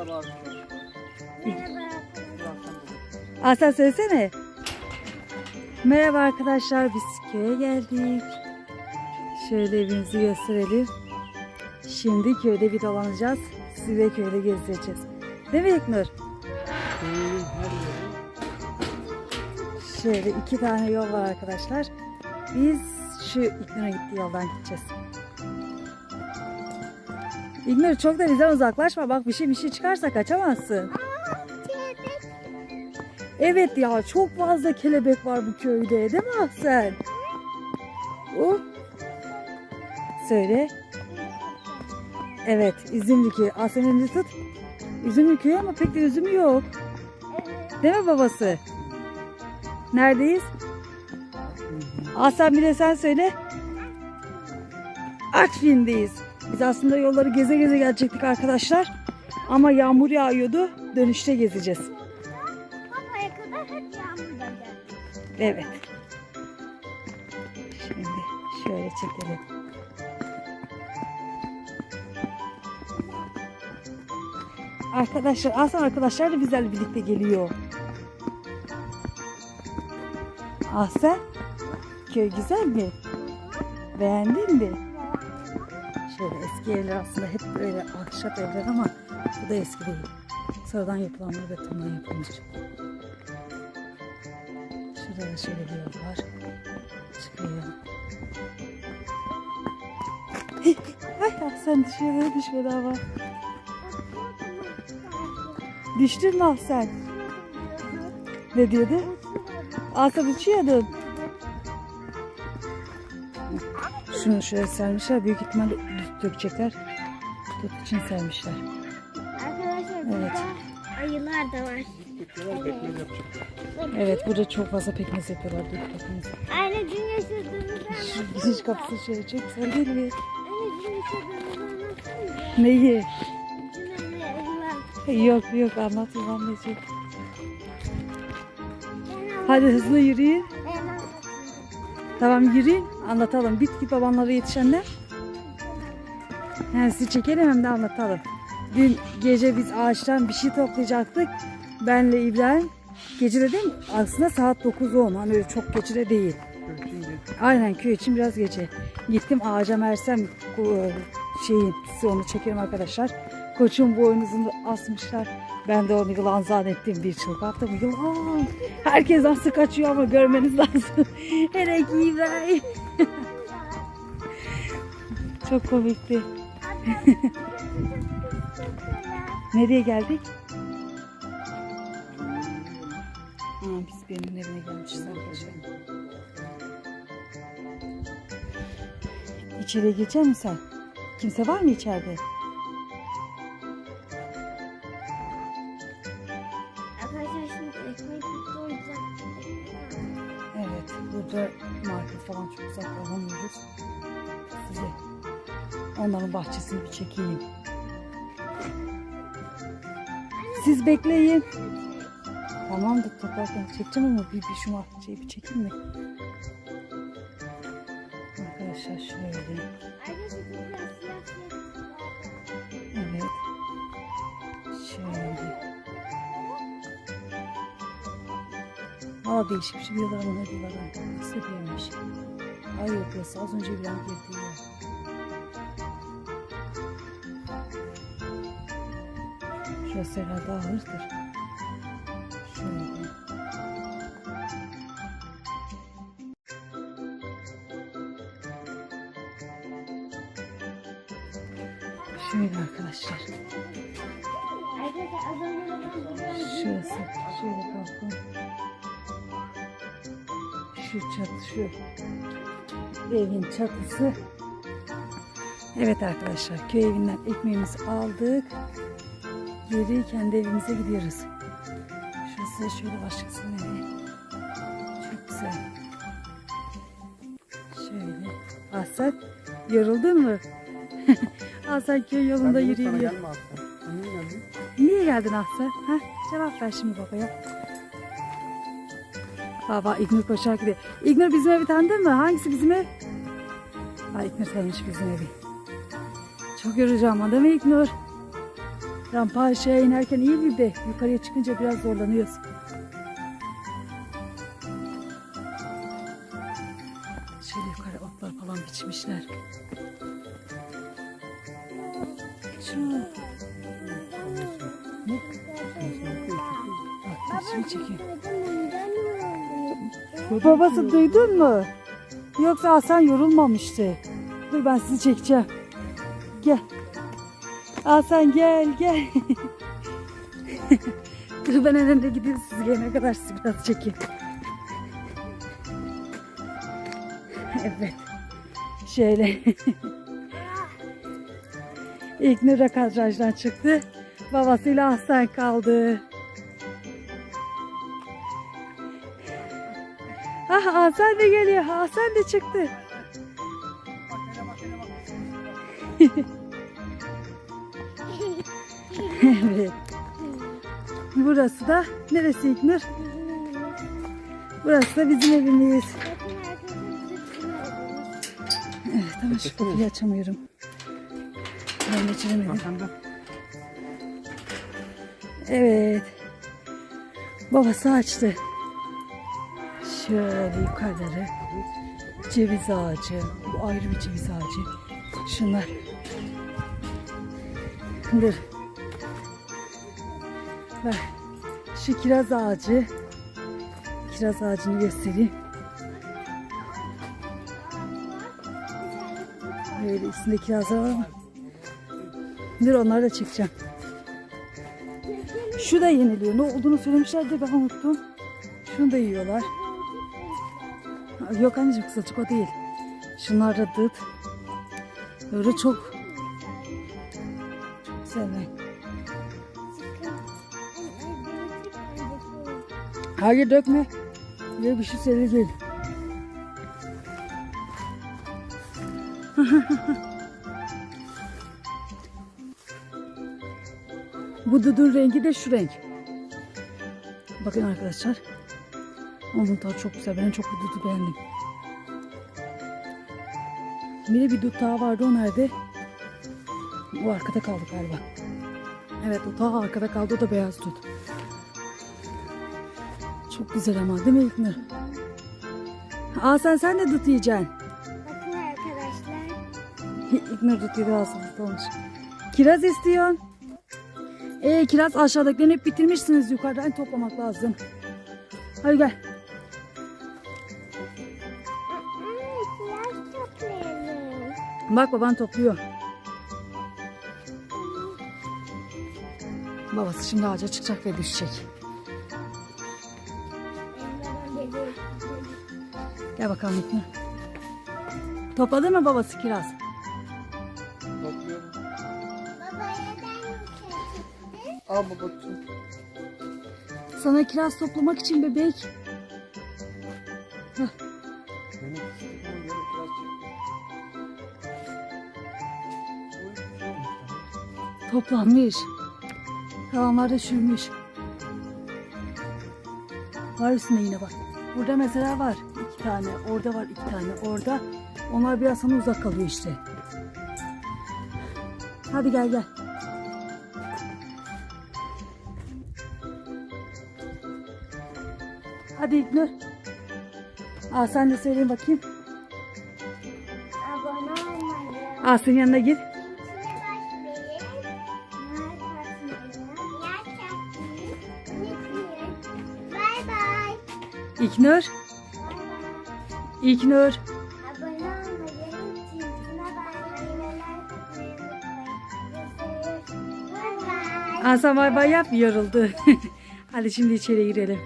Merhaba. Merhaba. Aslan söylesene. Merhaba arkadaşlar biz köye geldik. Şöyle evimizi gösterelim. Şimdi köyde bir dolanacağız. Sizi de köyde gezdireceğiz. Değil mi İknur? Şöyle iki tane yol var arkadaşlar. Biz şu İknur'a gittiği yoldan gideceğiz. İknur çok da bizden uzaklaşma. Bak bir şey bir şey çıkarsa kaçamazsın. Evet ya çok fazla kelebek var bu köyde değil mi Ahsen? O. Söyle. Evet üzümlü köy. Ahsen elini tut. Üzümlü köy ama pek de üzümü yok. Değil mi babası? Neredeyiz? Ahsen bir de sen söyle. Artvin'deyiz. Biz aslında yolları geze geze gelecektik arkadaşlar. Ama yağmur yağıyordu. Dönüşte gezeceğiz. Babaya kadar hep geldi. Evet. Şimdi şöyle çekelim. Arkadaşlar, Aslan arkadaşlar da bizlerle birlikte geliyor. Aslan, köy güzel mi? Beğendin mi? Şöyle eski evler aslında hep böyle ahşap evler ama bu da eski değil. Sonradan yapılanlar betondan yapılmış. Şurada da şöyle bir yol var. Çıkıyor. Ay sen düşüyor düşmedi ama. Düştün mü sen? Ne diyordu? Arka düşüyordun. Şunu şöyle sermişler. Büyük ihtimalle dökecekler. Tut için sermişler. Arkadaşlar Evet. burada ayılar da var. Yapacak. Evet burada çok fazla pekmez yapıyorlar. Dut pekmezi. Aynı dün yaşadığımızda giriş kapısı şöyle çok güzel değil mi? Neyi? Anne. Yok yok anlatayım anneciğim. Hadi hızlı yürüyün. Tamam yürüyün anlatalım. Bit gibi babanlara yetişenler. Hem sizi çekelim hem de anlatalım. Dün gece biz ağaçtan bir şey toplayacaktık. Benle İbrahim. Gece dedim aslında saat 9-10. Hani öyle çok gece de değil. Aynen köy için biraz gece. Gittim ağaca mersem bu, şeyin size onu çekerim arkadaşlar. Koçun boynuzunu asmışlar. Ben de onu yılan zannettim bir çılgın attım. Yılan. Herkes nasıl kaçıyor ama görmeniz lazım. Hele ki İbrahim. Çok komikti. Nereye geldik? Aa, biz benim evine gelmişiz arkadaşlar. İçeriye girecek misin sen? Kimse var mı içeride? Evet, burada market falan çok uzak. Onların bahçesini bir çekeyim. Siz bekleyin. Tamamdır toplarken çekeceğim ama bir, bir şu bahçeyi bir çekeyim mi? Arkadaşlar şöyle. Evet. Şöyle. Valla değişik bir şey diyorlar ama ne diyorlar nasıl diyemiş. Ay yok az önce bir an girdiği yer. Şurası herhalde ağırdır. Şöyle. Arkadaşlar. Şurası. Şöyle balkon. Şu çatı şu. Evin çatısı. Evet arkadaşlar köy evinden ekmeğimizi aldık. Geri kendi evimize gidiyoruz. Şurası şöyle başkasının evi. Çok güzel. Şöyle. Hasan yoruldun mu? Hasan köy yolunda. Sen niye geldin? Ahsen? Ha? Cevap ver şimdi babaya. Baba İgnur koşarak gidiyor. İgnur bizim evi tanıdın mı? Hangisi bizim ev? Ha İgnur tanımış bizim evi. Çok yorucu ama değil mi İgnur? Rampa aşağıya inerken iyi bir de yukarıya çıkınca biraz zorlanıyoruz. Şöyle yukarı otlar falan biçmişler. Babası duydun mu? Yoksa Hasan yorulmamıştı. Dur ben sizi çekeceğim. Gel. Hasan gel gel. Dur ben en önde gideyim siz gelene kadar sizi biraz çekeyim. evet. Şöyle. İlk Nura kadrajdan çıktı. Babasıyla Hasan kaldı. Ah Hasan da geliyor. Hasan da çıktı. Evet. Burası da neresi İknur? Burası da bizim evimiz. Evet ama şu kapıyı açamıyorum. Ben geçiremedim. Evet. Babası açtı. Şöyle yukarıları. Ceviz ağacı. Bu ayrı bir ceviz ağacı. Şunlar. Dur. Bak. Şu kiraz ağacı. Kiraz ağacını göstereyim. Böyle üstünde kirazlar var mı? Dur onları da çekeceğim. Şu da yeniliyor. Ne olduğunu söylemişlerdi ben unuttum. Şunu da yiyorlar. Yok anneciğim kısacık o değil. Şunlar da dıt. Böyle çok çok güzel Hayır dökme. Ya bir şey söyle değil. Bu dudun rengi de şu renk. Bakın arkadaşlar. Onun tadı çok güzel. Ben çok bu dudu beğendim. Bir de bir dut daha vardı. O nerede? O arkada kaldı galiba. Evet o daha arkada kaldı. O da beyaz dut. Çok güzel ama değil mi İlknur? Aa sen de dut yiyeceksin. Bakın arkadaşlar. İlknur dut yedi ağzınızda olmuş. Kiraz istiyorsun. Ee kiraz aşağıdakilerini hep bitirmişsiniz. Yukarıdan toplamak lazım. Hadi gel. Toplayalım. Bak baban topluyor. Babası şimdi ağaca çıkacak ve düşecek. Gel bakalım İlknur. Topladı mı babası kiraz? Topluyorum. Baba neden yüksek? Al babacığım. Sana kiraz toplamak için bebek. Benim güzel olmuş tamam. Toplanmış. Kalanlar da çürümüş. Var üstünde yine bak. Burada mesela var iki tane. Orada var iki tane. Orada. Onlar biraz sana uzak kalıyor işte. Hadi gel gel. Hadi İlknur. Aa sen de söyleyin bakayım. Abone olmayı. Aa senin yanına gir. İlknur. İlknur. Abone olmayı, çizgine basmayı bay bay yap yoruldu. Hadi şimdi içeri girelim.